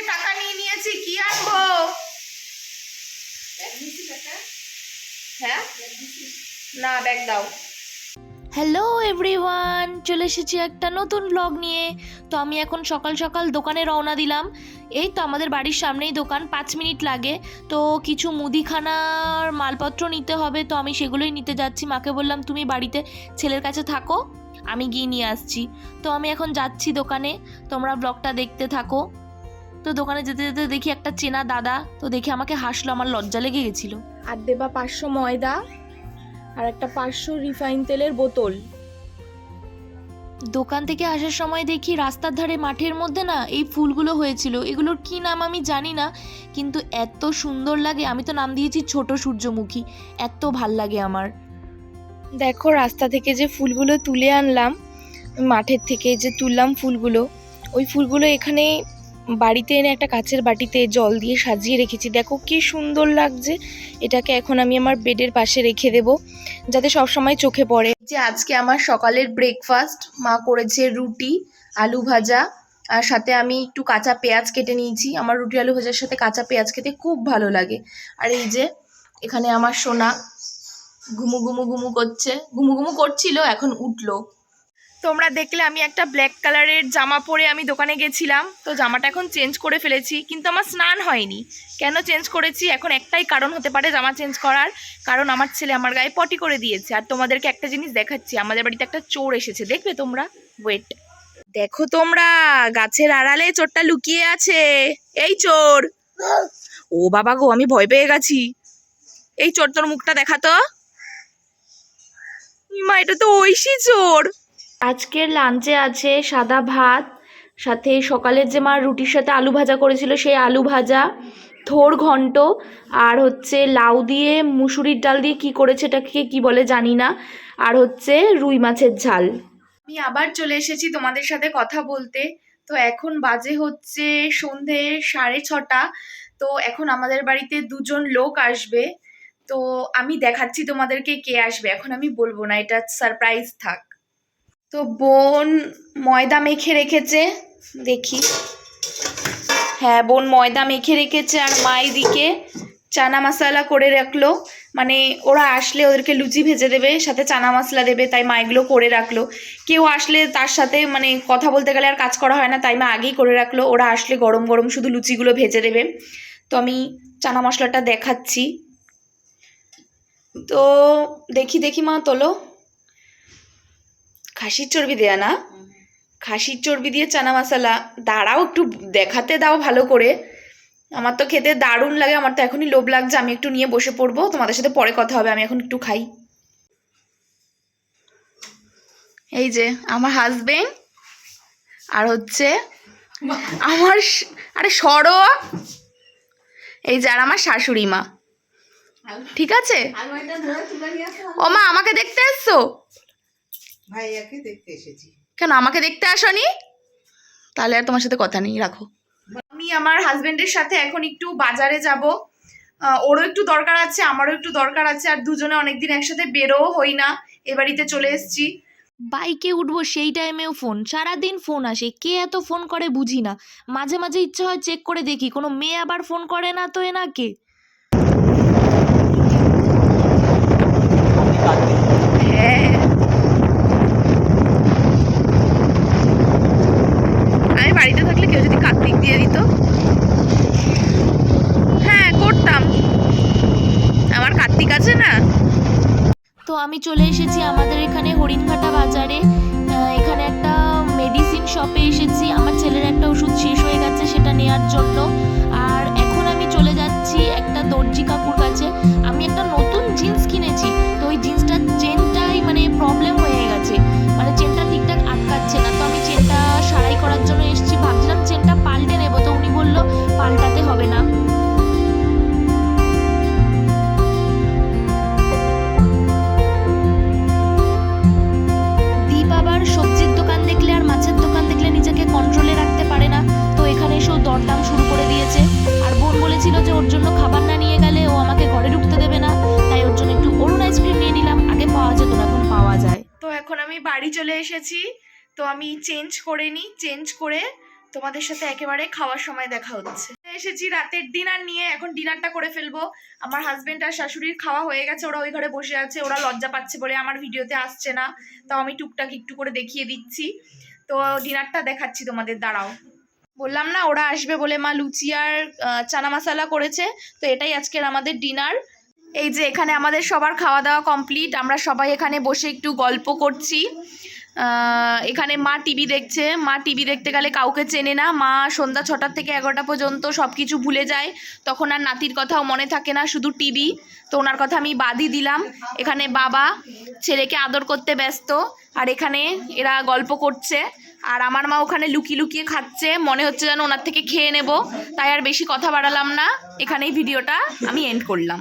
থেকে টাকা নিয়ে নিয়েছি কি আনব? হ্যাঁ? না ব্যাগ দাও। হ্যালো এভরিওয়ান চলে এসেছি একটা নতুন ব্লগ নিয়ে। তো আমি এখন সকাল সকাল দোকানে রওনা দিলাম। এই তো আমাদের বাড়ির সামনেই দোকান পাঁচ মিনিট লাগে। তো কিছু মুদিখানার মালপত্র নিতে হবে তো আমি সেগুলোই নিতে যাচ্ছি। মাকে বললাম তুমি বাড়িতে ছেলের কাছে থাকো আমি গিয়ে নিয়ে আসছি। তো আমি এখন যাচ্ছি দোকানে। তোমরা ব্লগটা দেখতে থাকো। তো দোকানে যেতে যেতে দেখি একটা চেনা দাদা তো দেখে আমাকে হাসলো আমার লজ্জা লেগে গেছিল। আর দেবা পাঁচশো ময়দা আর একটা পাঁচশো রিফাইন তেলের বোতল। দোকান থেকে আসার সময় দেখি রাস্তার ধারে মাঠের মধ্যে না এই ফুলগুলো হয়েছিল। এগুলোর কি নাম আমি জানি না কিন্তু এত সুন্দর লাগে আমি তো নাম দিয়েছি ছোট সূর্যমুখী এত ভালো লাগে আমার। দেখো রাস্তা থেকে যে ফুলগুলো তুলে আনলাম মাঠের থেকে যে তুললাম ফুলগুলো ওই ফুলগুলো এখানে বাড়িতে এনে একটা কাচের বাটিতে জল দিয়ে সাজিয়ে রেখেছি। দেখো কি সুন্দর লাগছে। এটাকে এখন আমি আমার বেডের পাশে রেখে দেব, যাতে সব সময় চোখে পড়ে। যে আজকে আমার সকালের ব্রেকফাস্ট মা করেছে রুটি, আলু ভাজা, আর সাথে আমি একটু কাঁচা পেঁয়াজ কেটে নিয়েছি। আমার রুটি আলু ভাজার সাথে কাঁচা পেঁয়াজ খেতে খুব ভালো লাগে। আর এই যে এখানে আমার সোনা ঘুমু ঘুমু ঘুমু করছে। ঘুমু ঘুমু করছিল, এখন উঠল। তোমরা দেখলে আমি একটা ব্ল্যাক কালারের জামা পরে আমি দোকানে গেছিলাম। তো জামাটা এখন চেঞ্জ করে ফেলেছি, কিন্তু আমার স্নান হয়নি। কেন চেঞ্জ করেছি? এখন একটাই কারণ হতে পারে জামা চেঞ্জ করার। কারণ আমার ছেলে আমার গায়ে পটি করে দিয়েছে। আর তোমাদেরকে একটা জিনিস দেখাচ্ছি, আমাদের বাড়িতে একটা চোর এসেছে দেখবে তোমরা? ওয়েট দেখো তোমরা, গাছের আড়ালে চোরটা লুকিয়ে আছে। এই চোর! ও বাবা গো, আমি ভয় পেয়ে গেছি। এই চোর তোর মুখটা দেখাতো মা, এটা তো ঐশী চোর। আজকের লাঞ্চে আছে সাদা ভাত, সাথে সকালের যে মা রুটির সাথে আলু ভাজা করেছিল সেই আলু ভাজা, থোর ঘন্ট আর হচ্ছে লাউ দিয়ে মুসুরির ডাল দিয়ে কি করেছে এটাকে কি বলে জানি না, আর হচ্ছে রুই মাছের ঝাল। আমি আবার চলে এসেছি তোমাদের সাথে কথা বলতে। তো এখন বাজে হচ্ছে সন্ধে সাড়ে ছটা, তো এখন আমাদের বাড়িতে দুজন লোক আসবে। তো আমি দেখাচ্ছি তোমাদেরকে কে আসবে, এখন আমি বলব না, এটা সারপ্রাইজ থাক। তো বোন ময়দা মেখে রেখেছে, দেখি। হ্যাঁ বোন ময়দা মেখে রেখেছে আর মা দিকে চানা মশলা করে রাখল। মানে ওরা আসলে ওদেরকে লুচি ভেজে দেবে, সাথে চানা মশলা দেবে, তাই মা এগুলো করে রাখল। কেউ আসলে তার সাথে মানে কথা বলতে গেলে আর কাজ করা হয় না, তাই মা আগেই করে রাখল। ওরা আসলে গরম গরম শুধু লুচিগুলো ভেজে দেবে। তো আমি চানা মশলাটা দেখাচ্ছি। তো দেখি দেখি মা, তোলো। খাসির চর্বি দেয়া না। খাসির চর্বি দিয়ে চানা মশলা। দাঁড়াও একটু দেখাতে দাও ভালো করে। আমার তো খেতে দারুণ লাগে আমার তো এখনই লোভ লাগছে আমি একটু নিয়ে বসে পড়ব। তোমাদের সাথে পরে কথা হবে আমি এখন একটু খাই। এই যে আমার হাজবেন্ড আর হচ্ছে আমার আরে সরো। এই যে আর আমার শাশুড়ি মা। ঠিক আছে? ও মা আমাকে দেখতে এসছো? ভাইয়াকে দেখতে এসেছি। কেন আমাকে দেখতে আসনি? তাহলে আর তোমার সাথে কথা নেই রাখো। আমি আমার হাজবেন্ডের সাথে এখন একটু বাজারে যাব। ওরও একটু দরকার আছে আমারও একটু দরকার আছে আর দুজনে অনেকদিন একসাথে বেরোও হই না এ বাড়িতে চলে এসেছি। বাইকে উঠবো সেই টাইমেও ফোন সারাদিন ফোন আসে কে এত ফোন করে বুঝি না। মাঝে মাঝে ইচ্ছা হয় চেক করে দেখি কোনো মেয়ে আবার ফোন করে না তো এনাকে? হ্যাঁ আমি বাড়িতে থাকলে কেউ যদি কার্তিক দিয়ে দিত হ্যাঁ করতাম আমার কার্তিক আছে না তো আমি চলে এসেছি আমাদের এখানে হরিণঘাটা বাজারে। এখানে একটা মেডিসিন শপে এসেছি। বাড়ি চলে এসেছি। তো আমি চেঞ্জ করে নিই চেঞ্জ করে তোমাদের সাথে একেবারে খাওয়ার সময় দেখা হচ্ছে। এসেছি রাতের ডিনার নিয়ে, এখন ডিনারটা করে ফেলব। আমার হাজবেন্ড আর শাশুড়ির খাওয়া হয়ে গেছে, ওরা ওই ঘরে বসে আছে, ওরা লজ্জা পাচ্ছে বলে আমার ভিডিওতে আসছে না। তাও আমি টুকটাক একটু করে দেখিয়ে দিচ্ছি। তো ডিনারটা দেখাচ্ছি তোমাদের, দাঁড়াও। বললাম না, ওরা আসবে বলে মা লুচি আর চানা মশালা করেছে। তো এটাই আজকের আমাদের ডিনার এই যে এখানে আমাদের সবার খাওয়া দাওয়া কমপ্লিট আমরা সবাই এখানে বসে একটু গল্প করছি। এখানে মা টিভি দেখছে। মা টিভি দেখতে গেলে কাউকে চেনে না। মা সন্ধ্যা ছটার থেকে এগারোটা পর্যন্ত সব কিছু ভুলে যায়। তখন আর নাতির কথাও মনে থাকে না, শুধু টিভি। তো ওনার কথা আমি বাদই দিলাম। এখানে বাবা ছেলেকে আদর করতে ব্যস্ত। আর এখানে এরা গল্প করছে। আর আমার মা ওখানে লুকিয়ে লুকিয়ে খাচ্ছে। মনে হচ্ছে যেন ওনার থেকে খেয়ে নেব। তাই আর বেশি কথা বাড়ালাম না। এখানেই ভিডিওটা আমি এন্ড করলাম।